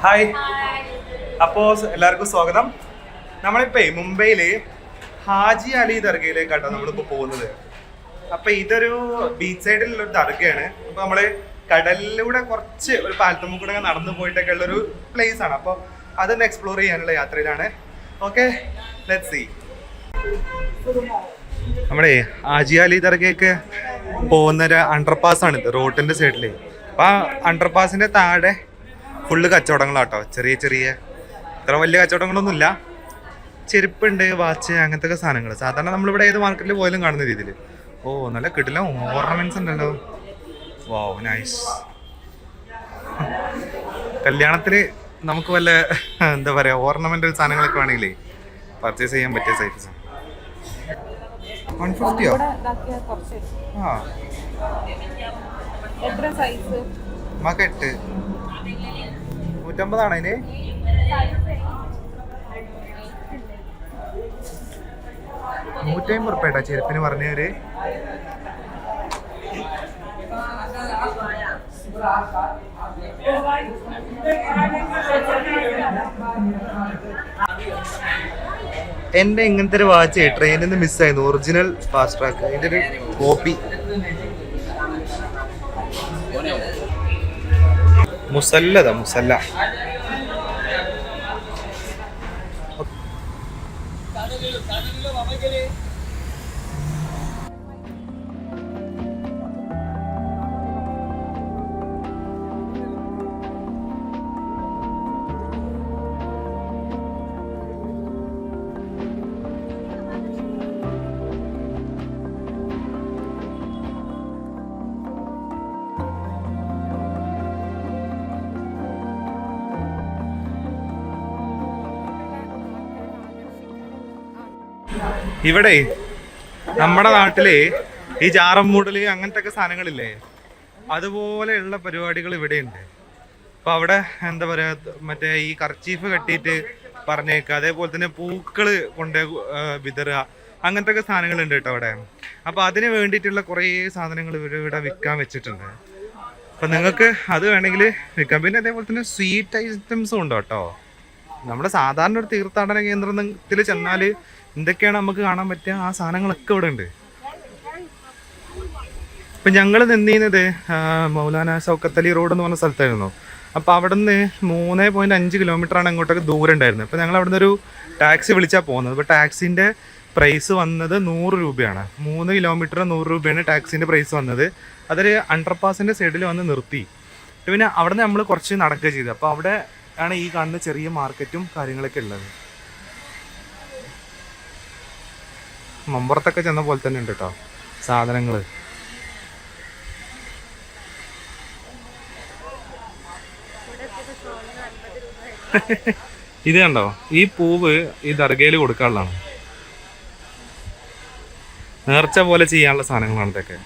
Hi അപ്പോൾ എല്ലാവർക്കും സ്വാഗതം. നമ്മളിപ്പോ മുംബൈയിൽ ഹാജി അലി ദർഗയിലേക്കാട്ടോ നമ്മളിപ്പോ പോകുന്നത്. അപ്പൊ ഇതൊരു ബീച്ച് സൈഡിലുള്ള ദർഗയാണ്. അപ്പൊ നമ്മൾ കടലിലൂടെ കുറച്ച് ഒരു പാലത്തുമ്പൂടെ നടന്നു പോയിട്ടൊക്കെ ഉള്ള ഒരു പ്ലേസ് ആണ്. അപ്പോൾ അതൊന്ന് എക്സ്പ്ലോർ ചെയ്യാനുള്ള യാത്രയിലാണ്. ഓക്കെ ലെറ്റ് സി നമ്മളെ ഹാജി അലി ദർഗയ്ക്ക് പോകുന്ന ഒരു അണ്ടർപാസ് ആണ് ഇത് സൈഡിൽ അപ്പൊ ആ അണ്ടർപാസിന്റെ താഴെ ഫുള്ള് കച്ചവടങ്ങളാട്ടോ. ചെറിയ ചെറിയ ഇത്ര വലിയ കച്ചവടങ്ങളൊന്നുമില്ല. ചെരുപ്പുണ്ട് വാച്ച് അങ്ങനത്തെ ഒക്കെ സാധനങ്ങൾ. സാധാരണ നമ്മളിവിടെ ഏത് മാർക്കറ്റിൽ പോയാലും കാണുന്ന രീതിയിൽ ഓ നല്ല കിട്ടില്ല ഓർണമെന്റ്സ് ഉണ്ടല്ലോ. വോ നൈസ് കല്യാണത്തിൽ നമുക്ക് വല്ല എന്താ പറയാ ഓർണമെന്റൽ സാധനങ്ങളൊക്കെ വേണമെങ്കിലേ പർച്ചേസ് ചെയ്യാൻ പറ്റിയ സൈസ് വൺ ഫിഫ്റ്റിയോ കുറച്ച്. ആ. എത്ര സൈസ് നൂറ്റമ്പതാണ് അതിന്. നൂറ്റമ്പത് ഉറുപ്പേട്ടാ ചെരുപ്പിന് പറഞ്ഞവര്. എന്റെ ഇങ്ങനത്തെ ഒരു വാച്ച് ട്രെയിനിൽ നിന്ന് മിസ്സായിരുന്നു ഒറിജിനൽ ഫാസ്റ്റ് ട്രാക്ക് അതിന്റെ ഒരു കോപ്പി മുസല്ലതാ മുസല്ല. ഇവിടെ നമ്മുടെ നാട്ടിൽ ഈ ചാറമ്മൂടൽ മൂടൽ അങ്ങനത്തെ ഒക്കെ സാധനങ്ങളില്ലേ അതുപോലെയുള്ള പരിപാടികൾ ഇവിടെയുണ്ട്. അപ്പൊ അവിടെ എന്താ പറയാ മറ്റേ ഈ കർച്ചീഫ് കെട്ടിയിട്ട് പറഞ്ഞേക്കുക അതേപോലെ തന്നെ പൂക്കൾ കൊണ്ട് വിതറുക. അങ്ങനത്തെ ഒക്കെ സാധനങ്ങളുണ്ട് കേട്ടോ അവിടെ. അപ്പൊ അതിന് വേണ്ടിയിട്ടുള്ള കുറേ സാധനങ്ങൾ ഇവിടെ ഇവിടെ വിൽക്കാൻ വെച്ചിട്ടുണ്ട്. അപ്പൊ നിങ്ങൾക്ക് അത് വേണമെങ്കിൽ വിൽക്കാം. പിന്നെ അതേപോലെ തന്നെ സ്വീറ്റ് ഐറ്റംസും ഉണ്ട് കേട്ടോ? നമ്മുടെ സാധാരണ ഒരു തീർത്ഥാടന കേന്ദ്രത്തിൽ ചെന്നാൽ എന്തൊക്കെയാണ് നമുക്ക് കാണാൻ പറ്റുക ആ സാധനങ്ങളൊക്കെ ഇവിടെ ഉണ്ട്. ഇപ്പം ഞങ്ങൾ നിന്നിരുന്നത് ആ, മൗലാന സൗക്കത്തലി റോഡ് എന്ന് പറഞ്ഞ സ്ഥലത്തായിരുന്നു. അപ്പോൾ അവിടെ നിന്ന് മൂന്ന് പോയിന്റ് അഞ്ച് കിലോമീറ്ററാണ് അങ്ങോട്ടൊക്കെ ദൂരം ഉണ്ടായിരുന്നത്. അപ്പോൾ ഞങ്ങൾ അവിടെ നിന്നൊരു ടാക്സി വിളിച്ചാൽ പോകുന്നത്. അപ്പോൾ ടാക്സിന്റെ പ്രൈസ് വന്നത് നൂറ് രൂപയാണ്. മൂന്ന് കിലോമീറ്റർ നൂറ് രൂപയാണ് ടാക്സിന്റെ പ്രൈസ് വന്നത്. അതൊരു അണ്ടർപാസിന്റെ സൈഡിൽ വന്ന് നിർത്തി. പിന്നെ അവിടെ നമ്മൾ കുറച്ച് നടക്കുക ചെയ്തത്. അപ്പോൾ അവിടെ ആണ് ഈ കാണുന്ന ചെറിയ മാർക്കറ്റും കാര്യങ്ങളൊക്കെ ഉള്ളത്. മമ്പുറത്തൊക്കെ ചെന്ന പോലെ തന്നെ ഉണ്ട് കേട്ടോ സാധനങ്ങൾ ഇത് കണ്ടോ? ഈ പൂവ് ഈ ദർഗയിൽ കൊടുക്കാനുള്ളതാണ്. നേർച്ച പോലെ ചെയ്യാനുള്ള സാധനങ്ങളാണ് ഇതൊക്കെ.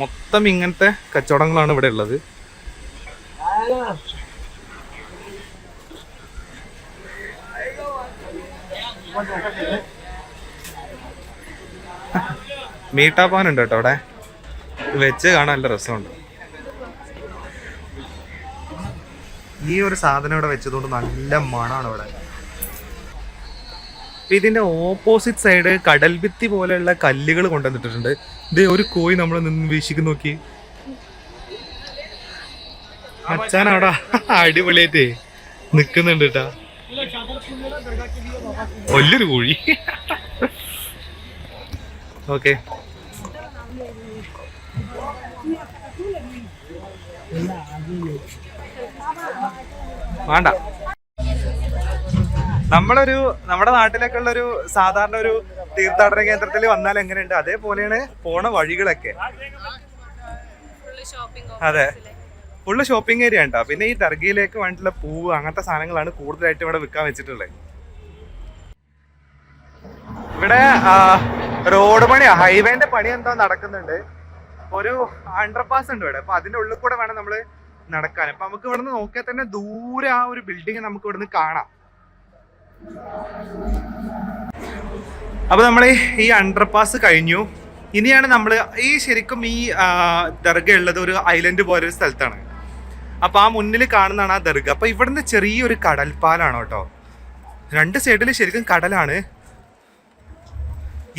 മൊത്തം ഇങ്ങനത്തെ കച്ചവടങ്ങളാണ് ഇവിടെ ഉള്ളത്. മീട്ടാപ്പാൻ ഉണ്ട് കേട്ടോ അവിടെ. വെച്ച് കാണാൻ നല്ല രസമുണ്ട്. ഈ ഒരു സാധനം ഇവിടെ വെച്ചതുകൊണ്ട് നല്ല മണമാണ് ഇവിടെ. ഇതിന്റെ ഓപ്പോസിറ്റ് സൈഡ് കടൽ ഭിത്തി പോലെയുള്ള കല്ലുകൾ കൊണ്ടുവന്നിട്ടുണ്ട് ഇത് ഒരു കോയി നമ്മൾ നിന്ന് വീശിക്ക് നോക്കി. അച്ഛൻ അടിപൊളിയായിട്ടേ നിക്കുന്നുണ്ട് കേട്ടാ. വലിയൊരു കോഴി. ഓക്കെ. വേണ്ട. നമ്മളൊരു നമ്മുടെ നാട്ടിലൊക്കെ ഉള്ള ഒരു സാധാരണ ഒരു തീർത്ഥാടന കേന്ദ്രത്തിൽ വന്നാൽ എങ്ങനെയുണ്ട്? അതേപോലെയാണ് പോണ വഴികളൊക്കെ. അതെ. ഫുള്ള് ഷോപ്പിംഗ് ഏരിയ ഉണ്ടോ? പിന്നെ ഈ ദർഗയിലേക്ക് വേണ്ടിയിട്ടുള്ള പൂവ് അങ്ങനത്തെ സാധനങ്ങളാണ് കൂടുതലായിട്ട് ഇവിടെ വിൽക്കാൻ വെച്ചിട്ടുള്ളത്. ഇവിടെ റോഡ് പണി ഹൈവേന്റെ പണി എന്താ നടക്കുന്നുണ്ട്. ഒരു അണ്ടർപാസ് ഉണ്ട് ഇവിടെ. അപ്പൊ അതിന്റെ ഉള്ളിൽ കൂടെ വേണം നമ്മൾ നടക്കാൻ. അപ്പൊ നമുക്ക് ഇവിടുന്ന് നോക്കിയാൽ തന്നെ ദൂരെ ആ ഒരു ബിൽഡിംഗ് നമുക്ക് ഇവിടുന്ന് കാണാം. അപ്പൊ നമ്മൾ ഈ അണ്ടർപാസ് കഴിഞ്ഞു. ഇനിയാണ് നമ്മൾ ഈ ശരിക്കും ഈ ദർഗ ഉള്ളത് ഒരു ഐലൻഡ് പോലെ ഒരു സ്ഥലത്താണ്. അപ്പൊ ആ മുന്നിൽ കാണുന്നതാണ് ആ ദർഗ. അപ്പൊ ഇവിടുന്ന് ചെറിയൊരു കടൽപ്പാലാണ് കേട്ടോ. രണ്ട് സൈഡിൽ ശരിക്കും കടലാണ്.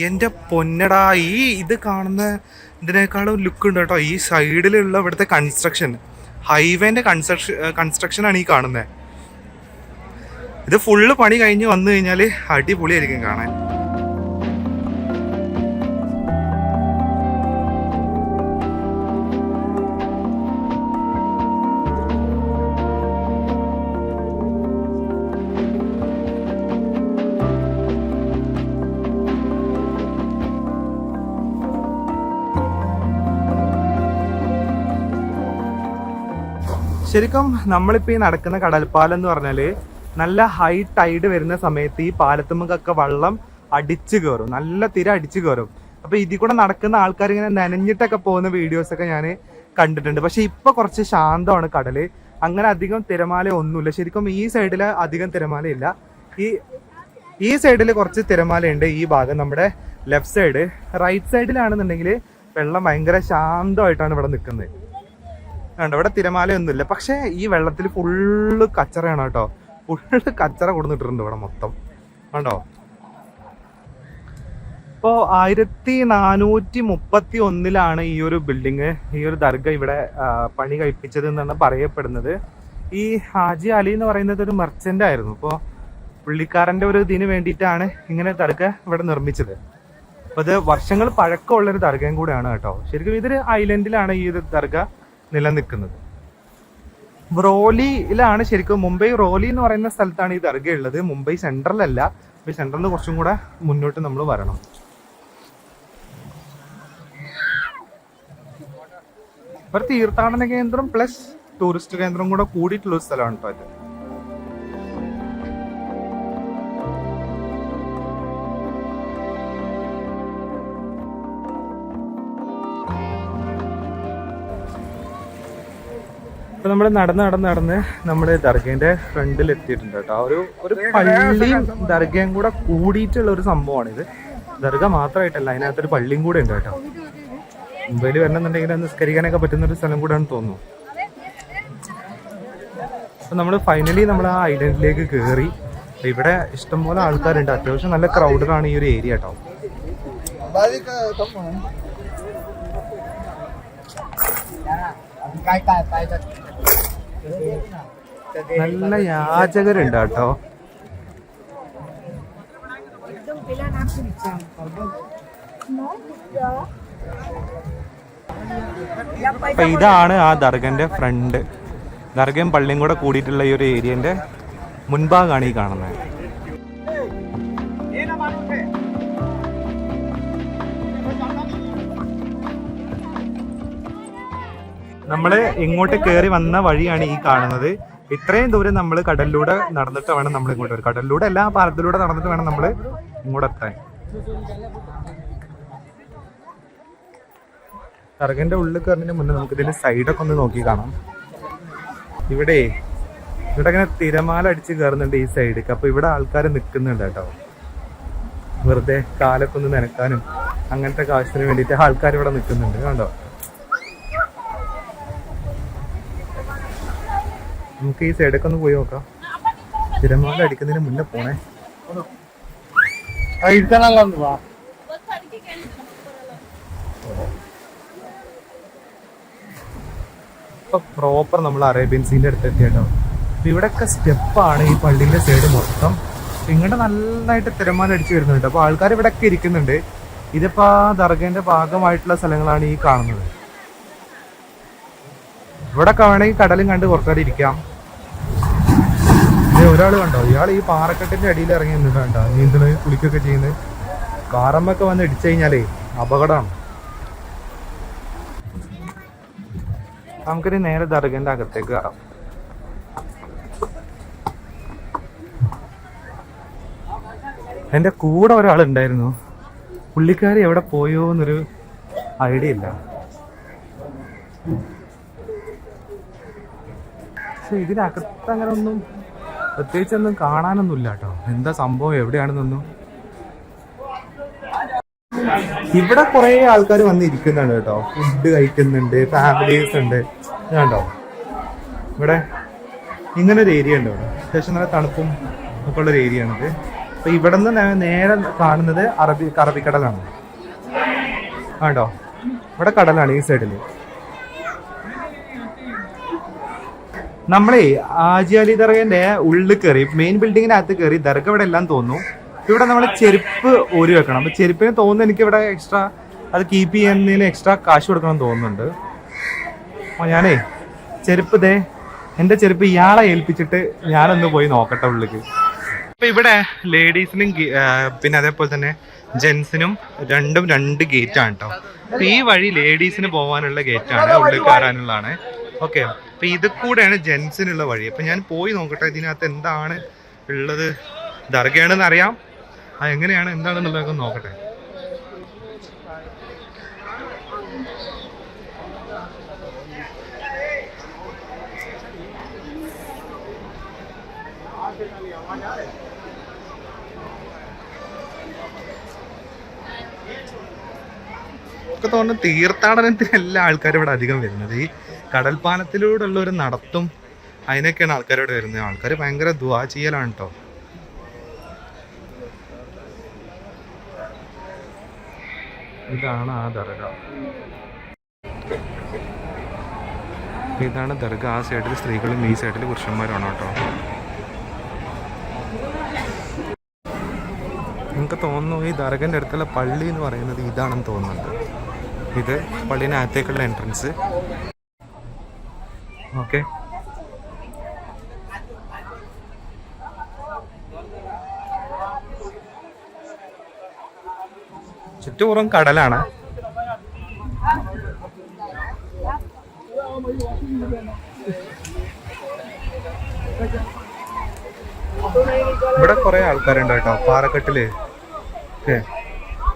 എന്റെ പൊന്നടാ ഈ ഇത് കാണുന്ന ഇതിനേക്കാളും ലുക്ക് ഉണ്ട് കേട്ടോ. ഈ സൈഡിലുള്ള ഇവിടുത്തെ കൺസ്ട്രക്ഷൻ ഹൈവേന്റെ കൺസ്ട്രക്ഷൻ കൺസ്ട്രക്ഷനാണ് ഈ കാണുന്നത് ഇത് ഫുള്ള് പണി കഴിഞ്ഞ് വന്നു കഴിഞ്ഞാൽ അടിപൊളിയായിരിക്കും കാണാൻ. ശരിക്കും നമ്മളിപ്പോൾ ഈ നടക്കുന്ന കടൽപ്പാലം എന്ന് പറഞ്ഞാൽ നല്ല ഹൈ ടൈഡ് വരുന്ന സമയത്ത് ഈ പാലത്തുമ്മക്കൊക്കെ വെള്ളം അടിച്ചു കയറും നല്ല തിര അടിച്ചു കയറും അപ്പോൾ ഇതിൽ കൂടെ നടക്കുന്ന ആൾക്കാർ ഇങ്ങനെ നനഞ്ഞിട്ടൊക്കെ പോകുന്ന വീഡിയോസ് ഒക്കെ ഞാൻ കണ്ടിട്ടുണ്ട്. പക്ഷെ ഇപ്പൊ കുറച്ച് ശാന്തമാണ് കടൽ അങ്ങനെ അധികം തിരമാല ഒന്നുമില്ല. ശരിക്കും ഈ സൈഡിൽ അധികം തിരമാലയില്ല ഈ ഈ സൈഡിൽ കുറച്ച് തിരമാലയുണ്ട് ഈ ഭാഗം നമ്മുടെ ലെഫ്റ്റ് സൈഡ് റൈറ്റ് സൈഡിലാണെന്നുണ്ടെങ്കിൽ വെള്ളം ഭയങ്കര ശാന്തമായിട്ടാണ് ഇവിടെ നിൽക്കുന്നത്. കണ്ടോ ഇവിടെ തിരമാലയൊന്നുമില്ല. പക്ഷേ ഈ വെള്ളത്തിൽ ഫുള്ള് കച്ചറയാണ് കേട്ടോ. ഫുള്ള് കച്ചറ കൊടുത്തിട്ടുണ്ട് ഇവിടെ മൊത്തം. കണ്ടോ? ഇപ്പോൾ ആയിരത്തി നാനൂറ്റി മുപ്പത്തി ഒന്നിലാണ് ഈ ഒരു ബിൽഡിങ് ഈ ഒരു ദർഗ ഇവിടെ പണി കഴിപ്പിച്ചത് എന്നാണ് പറയപ്പെടുന്നത്. ഈ ഹാജി അലി എന്ന് പറയുന്നത് ഒരു മെർച്ചന്റ് ആയിരുന്നു. ഇപ്പോൾ പുള്ളിക്കാരന്റെ ഒരു ഇതിന് വേണ്ടിയിട്ടാണ് ഇങ്ങനെ ദർഗ ഇവിടെ നിർമ്മിച്ചത്. അപ്പോൾ ഇത് വർഷങ്ങൾ പഴക്കമുള്ളൊരു ദർഗയും കൂടെയാണ് കേട്ടോ. ശരിക്കും ഇതൊരു ഐലൻഡിലാണ് ഈ ഒരു ദർഗ. നിലനിൽക്കുന്നത്. റോലിയിലാണ് ശരിക്കും മുംബൈ റോലി എന്ന് പറയുന്ന സ്ഥലത്താണ് ഈ ദർഗ ഉള്ളത്. മുംബൈ സെൻട്രലല്ല മുംബൈ നിന്ന് കുറച്ചും കൂടെ മുന്നോട്ട് നമ്മൾ വരണം. ഒരു തീർത്ഥാടന കേന്ദ്രം പ്ലസ് ടൂറിസ്റ്റ് കേന്ദ്രം കൂടെ കൂടിയിട്ടുള്ള ഒരു സ്ഥലമാണ് കേട്ടോ ഇപ്പൊ നമ്മൾ നടന്ന് നടന്ന് നടന്ന് നമ്മുടെ ദർഗേന്റെ ഫ്രണ്ടിൽ എത്തിയിട്ടുണ്ട് കേട്ടോ. ഒരു ഒരു പള്ളിയും ദർഗയും കൂടെ കൂടിയിട്ടുള്ള ഒരു സംഭവമാണ് ഇത് ദർഗ മാത്രമായിട്ടല്ല അതിനകത്തൊരു പള്ളിയും കൂടെ ഉണ്ട് കേട്ടോ. മുംബൈയിൽ വരണമെന്നുണ്ടെങ്കിൽ അത് നിസ്കരിക്കാനൊക്കെ പറ്റുന്ന ഒരു സ്ഥലം കൂടെയാണെന്ന് തോന്നുന്നു. അപ്പൊ നമ്മൾ ഫൈനലി നമ്മൾ ആ ഐലൻഡിലേക്ക് കയറി ഇവിടെ ഇഷ്ടംപോലെ ആൾക്കാരുണ്ട്. അത്യാവശ്യം നല്ല ക്രൗഡഡാണ് ഈ ഒരു ഏരിയ കേട്ടോ. നല്ല യാചകരുണ്ട് കേട്ടോ അപ്പൊ ഇതാണ് ആ ദർഗന്റെ ഫ്രണ്ട്. ദർഗയും പള്ളിയും കൂടെ കൂടിയിട്ടുള്ള ഈ ഒരു ഏരിയന്റെ മുൻഭാഗമാണ് ഈ കാണുന്നത്. നമ്മൾ ഇങ്ങോട്ട് കയറി വന്ന വഴിയാണ് ഈ കാണുന്നത്. ഇത്രയും ദൂരം നമ്മൾ കടലിലൂടെ നടന്നിട്ട് വേണം നമ്മൾ ഇങ്ങോട്ട് വരും കടലിലൂടെ എല്ലാ പാലത്തിലൂടെ നടന്നിട്ട് വേണം നമ്മൾ ഇങ്ങോട്ട് എത്താൻ. കറകന്റെ ഉള്ളിൽ കയറുന്നതിന് മുന്നേ നമുക്ക് ഇതിന്റെ സൈഡൊക്കെ ഒന്ന് നോക്കി കാണാം. ഇവിടെ ഇവിടെ ഇങ്ങനെ തിരമാല അടിച്ച് കയറുന്നുണ്ട് ഈ സൈഡിലേക്ക് അപ്പൊ ഇവിടെ ആൾക്കാർ നിൽക്കുന്നുണ്ട് കേട്ടോ. വെറുതെ കാലൊക്കെ ഒന്ന് നനക്കാനും അങ്ങനത്തെ ആവശ്യത്തിന് വേണ്ടിയിട്ട് ആൾക്കാർ ഇവിടെ നിൽക്കുന്നുണ്ട് കണ്ടോ? നമുക്ക് ഈ സൈഡൊക്കെ ഒന്ന് പോയി നോക്കാം. തിരമാല അടിക്കുന്നതിന് മുന്നേ പോണേ. ഇപ്പൊ പ്രോപ്പർ നമ്മൾ അറേബ്യൻ സീന്റെ അടുത്ത് എത്തിയിട്ടോ അപ്പൊ ഇവിടെയൊക്കെ സ്റ്റെപ്പാണ് ഈ പള്ളിന്റെ സൈഡ് മൊത്തം. ഇങ്ങോട്ട് നന്നായിട്ട് തിരമാല അടിച്ചു വരുന്നുണ്ട്. അപ്പൊ ആൾക്കാർ ഇവിടെയൊക്കെ ഇരിക്കുന്നുണ്ട്. ഇതിപ്പോ ദർഗന്റെ ഭാഗമായിട്ടുള്ള സ്ഥലങ്ങളാണ് ഈ കാണുന്നത്. ഇവിടെയൊക്കെ വേണമെങ്കിൽ കടലും കണ്ട് കുറച്ചുകൂടെ ഇരിക്കാം. ഒരാൾ കണ്ടോ? ഇയാൾ ഈ പാറക്കെട്ടിന്റെ അടിയിൽ ഇറങ്ങി നിന്നിട്ട് കണ്ടോ? നീന്തൽ കുളിക്കൊക്കെ ചെയ്യുന്നത് കാറമ്മൊക്കെ വന്ന് ഇടിച്ചു കഴിഞ്ഞാലേ അപകടമാണ്. നമുക്കൊരു നേരെ ദർഗന്റെ അകത്തേക്ക് കയറാം. എന്റെ കൂടെ ഒരാളുണ്ടായിരുന്നു. പുള്ളിക്കാരി എവിടെ പോയോ എന്നൊരു ഐഡിയ ഇല്ല. പക്ഷെ ഇതിനകത്ത് അങ്ങനെ ഒന്നും പ്രത്യേകിച്ചൊന്നും കാണാനൊന്നുമില്ല കേട്ടോ. എന്താ സംഭവം? എവിടെയാണെന്നൊന്നും ഇവിടെ കുറെ ആൾക്കാർ വന്നിരിക്കുന്നുണ്ട് കേട്ടോ. ഫുഡ് കഴിക്കുന്നുണ്ട് ഫാമിലീസ് ഉണ്ട്. കേട്ടോ കണ്ടോ? ഇവിടെ ഇങ്ങനെ ഒരു ഏരിയ ഉണ്ട് ഇവിടെ. അത്യാവശ്യം നല്ല തണുപ്പും ഒക്കെ ഉള്ള ഒരു ഏരിയ ആണിത് അപ്പൊ ഇവിടെ നിന്ന് നേരെ കാണുന്നത് അറബി അറബിക്കടലാണ്. ആണ്ടോ ഇവിടെ കടലാണ് ഈ സൈഡിൽ നമ്മളേ ആജിയാലി ദർഗന്റെ ഉള്ളിൽ കയറി മെയിൻ ബിൽഡിങ്ങിനകത്ത് കയറി ദർഗ ഇവിടെ എല്ലാം തോന്നുന്നു. ഇവിടെ നമ്മൾ ചെരുപ്പ് ഓരി വെക്കണം. അപ്പൊ ചെരുപ്പിന് തോന്നുന്നു എനിക്ക് ഇവിടെ എക്സ്ട്രാ അത് കീപ്പ് ചെയ്യുന്നതിന് എക്സ്ട്രാ കാശ് കൊടുക്കണം തോന്നുന്നുണ്ട്. അപ്പൊ ഞാനേ ചെരുപ്പ് ദേ എന്റെ ചെരുപ്പ് ഇയാളെ ഏൽപ്പിച്ചിട്ട് ഞാനൊന്ന് പോയി നോക്കട്ടെ ഉള്ളിക്ക് അപ്പൊ ഇവിടെ ലേഡീസിനും പിന്നെ അതേപോലെ തന്നെ ജെൻസിനും രണ്ടും രണ്ട് ഗേറ്റാണ് കേട്ടോ ഈ വഴി ലേഡീസിന് പോകാനുള്ള ഗേറ്റാണ് ഉള്ളിൽ കയറാനുള്ളതാണ്. ഓക്കെ അപ്പൊ ഇത് കൂടെയാണ് ജെൻസിനുള്ള വഴി. അപ്പോൾ ഞാൻ പോയി നോക്കട്ടെ ഇതിനകത്ത് എന്താണ് ഉള്ളത്. ദർഗയാണെന്ന് അറിയാം. അത് എങ്ങനെയാണ് എന്താണെന്നുള്ളതൊക്കെ നോക്കട്ടെ. തോന്നുന്നു തീർത്ഥാടനത്തിന് എല്ലാ ആൾക്കാരും ഇവിടെ അധികം വരുന്നത്. ഈ കടൽപ്പാലത്തിലൂടെയുള്ള ഒരു നടത്തും അതിനൊക്കെയാണ് ആൾക്കാരോട് വരുന്നത്. ആൾക്കാർ ഭയങ്കര ദുവാ ചെയ്യലാണ് കേട്ടോ ഇതാണ് ആ ദർഗ. ഇതാണ് ദർഗ. ആ സൈഡിൽ സ്ത്രീകളും ഈ സൈഡിൽ പുരുഷന്മാരാണ് കേട്ടോ എനിക്ക് തോന്നുന്നു ഈ ദർഗന്റെ അടുത്തുള്ള പള്ളി എന്ന് പറയുന്നത് ഇതാണെന്ന് തോന്നുന്നുണ്ട്. ഇത് പള്ളിനകത്തേക്കുള്ള എൻട്രൻസ് ഓക്കെ ചുറ്റുപുറം കടലാണ്. ഇവിടെ കുറെ ആൾക്കാരുണ്ട് കേട്ടോ പാറക്കെട്ടിൽ.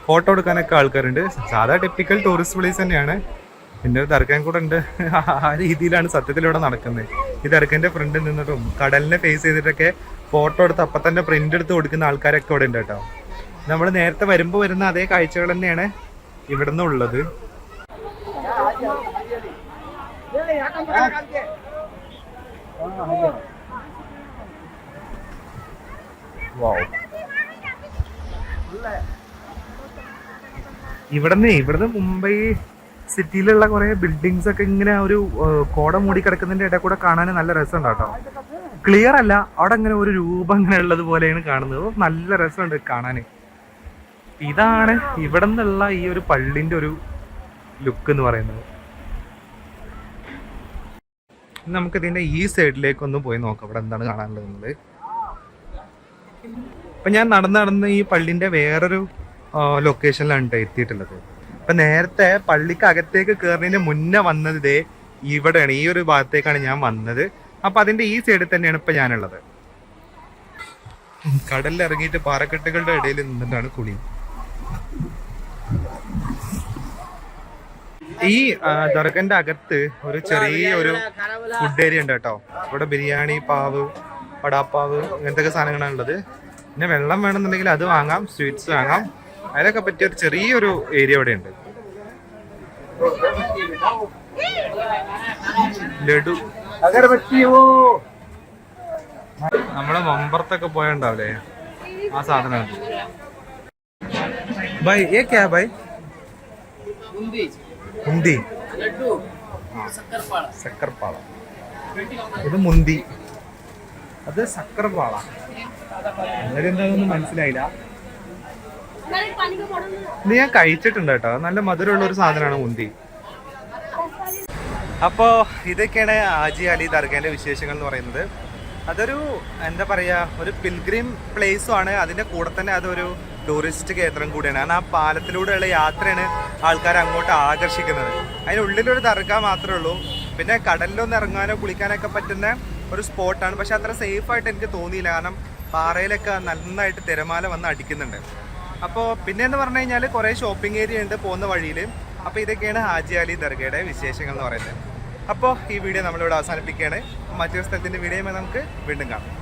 ഫോട്ടോ എടുക്കാനൊക്കെ ആൾക്കാരുണ്ട്. സാധാ ടിപ്പിക്കൽ ടൂറിസ്റ്റ് പ്ലേസ് തന്നെയാണ്. പിന്നെ ഒരു ദർഗം കൂടെ ഉണ്ട്. ആ രീതിയിലാണ് സത്യത്തിൽ ഇവിടെ നടക്കുന്നത്. ഈ ദർഗന്റെ ഫ്രണ്ടിൽ നിന്നിട്ടും കടലിനെ ഫേസ് ചെയ്തിട്ടൊക്കെ ഫോട്ടോ എടുത്ത് അപ്പം തന്നെ പ്രിന്റ് എടുത്ത് കൊടുക്കുന്ന ആൾക്കാരൊക്കെ ഇവിടെ ഉണ്ട് കേട്ടോ. നമ്മൾ നേരത്തെ വരുമ്പോൾ വരുന്ന അതേ കാഴ്ചകൾ തന്നെയാണ് ഇവിടെ നിന്നുള്ളത് ഇവിടുന്ന് ഇവിടുന്ന് മുംബൈ സിറ്റിയിലുള്ള കുറെ ബിൽഡിങ്സ് ഒക്കെ ഇങ്ങനെ ഒരു കോട മൂടി കിടക്കുന്നതിന്റെ ഇടയിൽ കൂടെ കാണാൻ നല്ല രസമുണ്ട് കേട്ടോ ക്ലിയർ അല്ല അവിടെ അങ്ങനെ ഒരു രൂപം ഇങ്ങനെ ഉള്ളത് പോലെയാണ് കാണുന്നത്. നല്ല രസമുണ്ട് കാണാൻ. ഇതാണ് ഇവിടെ നിന്നുള്ള ഈ ഒരു പള്ളിന്റെ ഒരു ലുക്ക് എന്ന് പറയുന്നത്. നമുക്ക് ഇതിന്റെ ഈ സൈഡിലേക്ക് ഒന്ന് പോയി നോക്കാം. ഇവിടെ എന്താണ് കാണാനുള്ളത് അപ്പൊ ഞാൻ നടന്ന് നടന്ന് ഈ പള്ളിന്റെ വേറൊരു ലൊക്കേഷനിലാണ് ട്ടോ എത്തിയിട്ടുള്ളത്. അപ്പൊ നേരത്തെ പള്ളിക്ക് അകത്തേക്ക് കയറുന്നതിന് മുന്നേ വന്നത് ഇതേ ഇവിടെയാണ്. ഈ ഒരു ഭാഗത്തേക്കാണ് ഞാൻ വന്നത്. അപ്പൊ അതിന്റെ ഈ സൈഡിൽ തന്നെയാണ് ഇപ്പൊ ഞാനുള്ളത്. കടലിൽ ഇറങ്ങിയിട്ട് പാറക്കെട്ടുകളുടെ ഇടയിൽ നിന്നിട്ടാണ് കുളി. ഈ ദർഗന്റെ അകത്ത് ഒരു ചെറിയ ഒരു ഫുഡ് ഏരിയ ഉണ്ട് കേട്ടോ. ഇവിടെ ബിരിയാണി പാവ് വടാപ്പാവ് ഇങ്ങനത്തെ സാധനങ്ങളാണ് ഉള്ളത്. പിന്നെ വെള്ളം വേണമെന്നുണ്ടെങ്കിൽ അത് വാങ്ങാം സ്വീറ്റ്സ് വാങ്ങാം. അതിനൊക്കെ പറ്റിയ ഒരു ചെറിയൊരു ഏരിയ ഇവിടെ ഉണ്ട്. ലഡു. നമ്മളെ മമ്പറത്തൊക്കെ പോയണ്ടാവില്ലേ ആ സാധനം. ബൈ ഏ ക്യാ ബൈ മുന്തി. സക്കർപ്പാള. ഇത് മുന്തി. അത് സക്കർപ്പാള. അങ്ങനെ എന്താണെന്ന് മനസ്സിലായില്ല. ഇത് ഞാൻ കഴിച്ചിട്ടുണ്ട് കേട്ടോ. നല്ല മധുരമുള്ള ഒരു സാധനമാണ് മുന്തി. അപ്പോ ഇതൊക്കെയാണ് ആജി അലി ദർഗന്റെ വിശേഷങ്ങൾ എന്ന് പറയുന്നത്. അതൊരു എന്താ പറയാ ഒരു പിൽഗ്രിം പ്ലേസും ആണ്. അതിന്റെ കൂടെ തന്നെ അതൊരു ടൂറിസ്റ്റ് കേന്ദ്രം കൂടിയാണ്. കാരണം ആ പാലത്തിലൂടെയുള്ള യാത്രയാണ് ആൾക്കാരെ അങ്ങോട്ട് ആകർഷിക്കുന്നത്. അതിനുള്ളിലൊരു ദർഗ മാത്രമേ ഉള്ളൂ. പിന്നെ കടലിലൊന്ന് ഇറങ്ങാനോ കുളിക്കാനൊക്കെ പറ്റുന്ന ഒരു സ്പോട്ടാണ് പക്ഷെ അത്ര സേഫായിട്ട് എനിക്ക് തോന്നിയില്ല. കാരണം പാറയിലൊക്കെ നന്നായിട്ട് തിരമാല വന്ന് അടിക്കുന്നുണ്ട്. അപ്പോൾ പിന്നെ എന്ന് പറഞ്ഞു കഴിഞ്ഞാൽ കുറേ ഷോപ്പിംഗ് ഏരിയ ഉണ്ട് പോകുന്ന വഴിയിൽ അപ്പോൾ ഇതൊക്കെയാണ് ഹാജി അലി ദർഗയുടെ വിശേഷങ്ങൾ എന്ന് പറയുന്നത്. അപ്പോൾ ഈ വീഡിയോ നമ്മളിവിടെ അവസാനിപ്പിക്കുകയാണ്. മറ്റൊരു സ്ഥലത്തിന്റെ വീഡിയോയുമായി നമുക്ക് വീണ്ടും കാണാം.